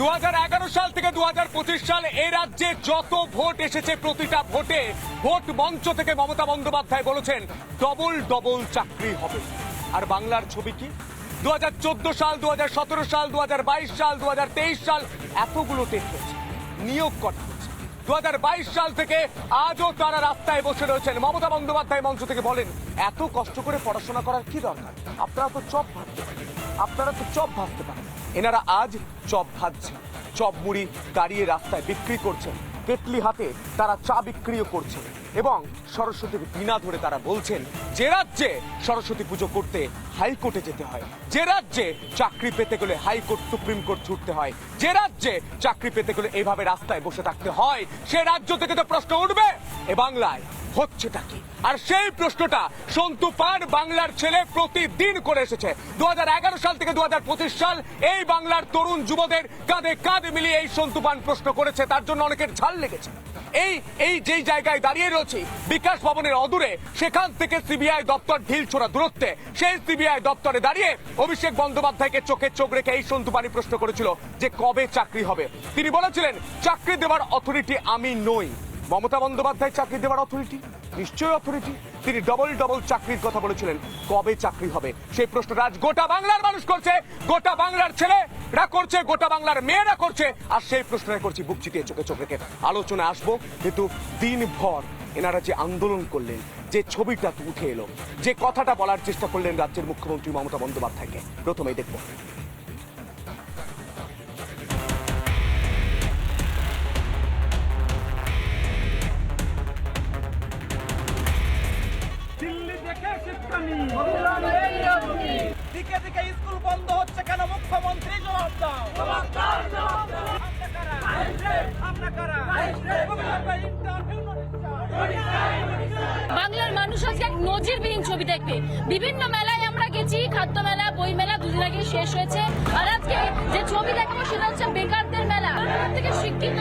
দু হাজার এগারো সাল থেকে দু হাজার পঁচিশ সাল এ রাজ্যে যত ভোট এসেছে প্রতিটা ভোটে, ভোট মঞ্চ থেকে মমতা বন্দ্যোপাধ্যায় বলেছেন, ডবল ডবল চাকরি হবে। আর বাংলার ছবি কি? দু হাজার চোদ্দ সাল দু হাজার সতেরো সাল দু হাজার বাইশ সাল দু হাজার তেইশ সাল এতগুলো টেস্ট হয়েছে। নিয়োগ করা দু হাজার বাইশ সাল থেকে আজও তারা রাস্তায় বসে রয়েছেন। মমতা বন্দ্যোপাধ্যায় মঞ্চ থেকে বলেন, এত কষ্ট করে পড়াশোনা করার কি দরকার? আপনারা তো চপ ভাবতে পারেন। আপনারা তো চপ ভাবতে পারেন। এনারা আজ চপ ভাজছেন। চপ মুড়ি দাঁড়িয়ে রাস্তায় বিক্রি করছেন। কেটলি হাতে তারা চা বিক্রিও করছে এবং সরস্বতীর বিনা ধরে তারা বলছেন, যে রাজ্যে সরস্বতী পুজো করতে হাইকোর্টে যেতে হয়, যে রাজ্যে চাকরি পেতে গেলে হাইকোর্ট সুপ্রিম কোর্ট ছুটতে হয়, যে রাজ্যে চাকরি পেতে গেলে এভাবে রাস্তায় বসে থাকতে হয়, সে রাজ্য থেকে তো প্রশ্ন উঠবে। এ বাংলায় হচ্ছেটা কি? আর সেই প্রশ্নটা সন্তু পান বাংলার ছেলে প্রতিদিন করে এসেছে। দুহাজার এগারো সাল থেকে দু সাল এই বাংলার তরুণ যুবদের কাঁধে কাঁধ মিলিয়ে এই সন্তু পান প্রশ্ন করেছে। তার জন্য অনেকের ঝাল লেগেছে। এই এই যেই জায়গায় দাঁড়িয়ে রয়েছে, বিকাশ ভবনের অদূরে, সেখান থেকে সিবিআই দপ্তর ঢিল ছোড়া দূরত্বে, সেই সিবিআই দপ্তরে দাঁড়িয়ে অভিষেক বন্দ্যোপাধ্যায়কে চোখে চোখ রেখে এই সন্তু পানি প্রশ্ন করেছিল যে কবে চাকরি হবে। তিনি বলেছিলেন, চাকরি দেওয়ার অথরিটি আমি নই। মমতা বন্দ্যোপাধ্যায় চাকরি দেওয়ার অথরিটি নিশ্চয়ই অথরিটি তিনি ডবল ডবল চাকরির কথা বলেছিলেন। কবে চাকরি হবে? সেই প্রশ্নটা আজ গোটা বাংলার মানুষ করছে। গোটা বাংলার ছেলে ছেলেরা করছে, গোটা বাংলার মেয়েরা করছে। আর সেই প্রশ্নটা করছি বুক চিতিয়ে চোখে চোখ রেখে। আলোচনা আসব, কিন্তু দিনভর এনারা যে আন্দোলন করলেন, যে ছবিটা উঠে এলো, যে কথাটা বলার চেষ্টা করলেন রাজ্যের মুখ্যমন্ত্রী মমতা বন্দ্যোপাধ্যায়কে। প্রথমেই দেখব। দিকে দিকে স্কুল বন্ধ হচ্ছে কেন? মুখ্যমন্ত্রী জবাব দাও। আমরা কারা? আমরা কারা? আমরা interview notice চাই। বাংলার মানুষ আজকে এক নজিরবিহীন ছবি দেখবে। বিভিন্ন মেলায় আমরা গেছি খাদ্য মেলা বই মেলা দুদিন আগে শেষ হয়েছে। আর আজকে যে ছবি দেখাবো সেটা হচ্ছে বেকারদের মেলা। থেকে শিক্ষিত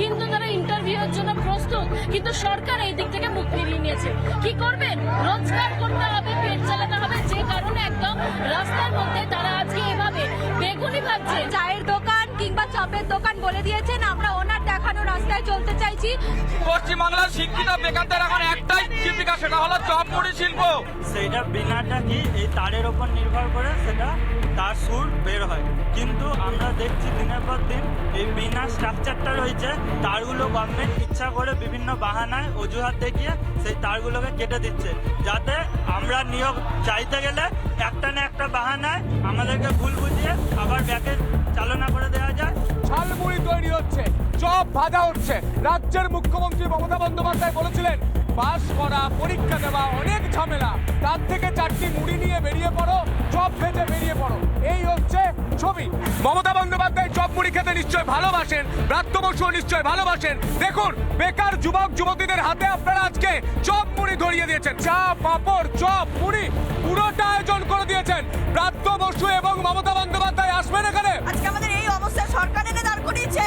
কিন্তু তারা ইন্টারভিউর জন্য প্রস্তুত কিন্তু সরকার এই দিক থেকে মুখ ফিরিয়ে নিয়েছে। কি করবেন? রোজগার করতে হবে পেট চালাতে হবে যে কারণে একদম রাস্তার মধ্যে তারা আজকে এভাবে বেগুনি ভাবছে। চায়ের দোকান কিংবা চপের দোকান বলে দিয়েছেন আমরা ওনার দেখানো রাস্তায় চলতে চাইছি। পশ্চিমবাংলার শিক্ষিত বেকারদের এখন একটাই জীবিকা সেটা হলো চপ মুড়ি শিল্প সেইটা বিনাটা কি এই তারের ওপর নির্ভর করে সেটা তার সুর বের হয়। কিন্তু আমরা দেখছি দিনের পর দিন এই বিনা স্ট্রাকচারটা রয়েছে, তারগুলো গভর্নমেন্ট ইচ্ছা করে বিভিন্ন বাহানায় অজুহাত দেখিয়ে সেই তারগুলোকে কেটে দিচ্ছে। যাতে আমরা নিয়োগ চাইতে গেলে একটা না একটা বাহানায় আমাদেরকে ভুল বুঝিয়ে আবার ব্যাকে চালনা করে দেওয়া যায়। ঝালমুড়ি তৈরি হচ্ছে, চপ ভাজা হচ্ছে। রাজ্যের মুখ্যমন্ত্রী মমতা বন্দ্যোপাধ্যায় বলেছিলেন পাস করা, পরীক্ষা দেওয়া, অনেক ঝামেলা। তার থেকে চারটি মুড়ি নিয়ে বেরিয়ে পড়ো, চপ ভেজে বেরিয়ে পড়ো। এই হচ্ছে ছবি। মমতা বন্দ্যোপাধ্যায় চপ মুড়ি খেতে নিশ্চয় ভালোবাসেন, ব্রাত্য বসুও নিশ্চয় ভালোবাসেন। দেখুন, বেকার যুবক, যুবতীদের হাতে আপনারা আজকে চপ মুড়ি ধরিয়ে দিয়েছেন। চা, পাপড়, চপ, মুড়ি, পুরোটা আয়োজন করে দিয়েছেন। ব্রাত্য বসু এবং মমতা বন্দ্যোপাধ্যায় আসবেন এখানে। আজকে আমাদের এই অবস্থা সরকার দাঁড় করিয়েছে।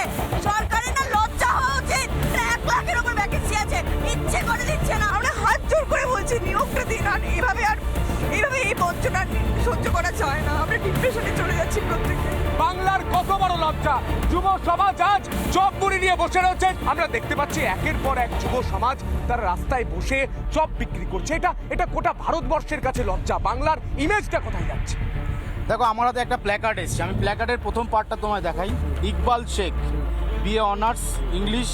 লজ্জা। যুব সমাজ আজ চপ মুড়ি নিয়ে বসে রয়েছেন আমরা দেখতে পাচ্ছি একের পর এক যুব সমাজ তারা রাস্তায় বসে চপ বিক্রি করছে। এটা এটা গোটা ভারতবর্ষের কাছে লজ্জা। বাংলার ইমেজটা কোথায় যাচ্ছে? দেখো, আমার হাতে একটা প্ল্যাকার্ড এসছে। আমি প্ল্যাকার্ডের প্রথম পার্টটা তোমায় দেখাই। Iqbal Sheikh BA honours English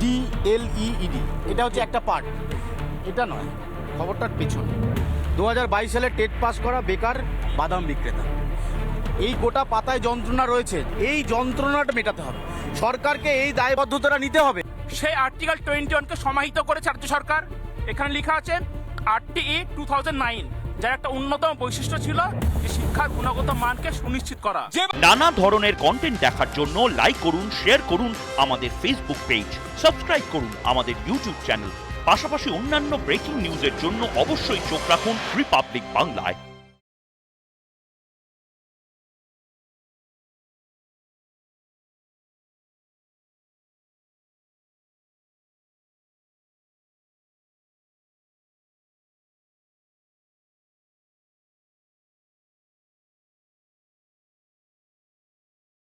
D El Ed এটা হচ্ছে একটা পার্ট এটা নয়, খবরটার পেছনে। দু হাজার বাইশ সালে টেট পাস করা বেকার বাদাম বিক্রেতা। এই গোটা পাতায় যন্ত্রণা রয়েছে। এই যন্ত্রণাটা মেটাতে হবে। সরকারকে এই দায়বদ্ধতাটা নিতে হবে। সেই আর্টিকেল টোয়েন্টি ওয়ানকে সমাহিত করেছে রাজ্য সরকার। এখানে লেখা আছে RT E two thousand nine যার একটা অন্যতম বৈশিষ্ট্য ছিল যে শিক্ষার গুণগত মানকে সুনিশ্চিত করা। নানা ধরনের কন্টেন্ট দেখার জন্য লাইক করুন শেয়ার করুন আমাদের ফেসবুক পেজ সাবস্ক্রাইব করুন আমাদের ইউটিউব চ্যানেল পাশাপাশি অন্যান্য ব্রেকিং নিউজের জন্য অবশ্যই চোখ রাখুন রিপাবলিক বাংলায়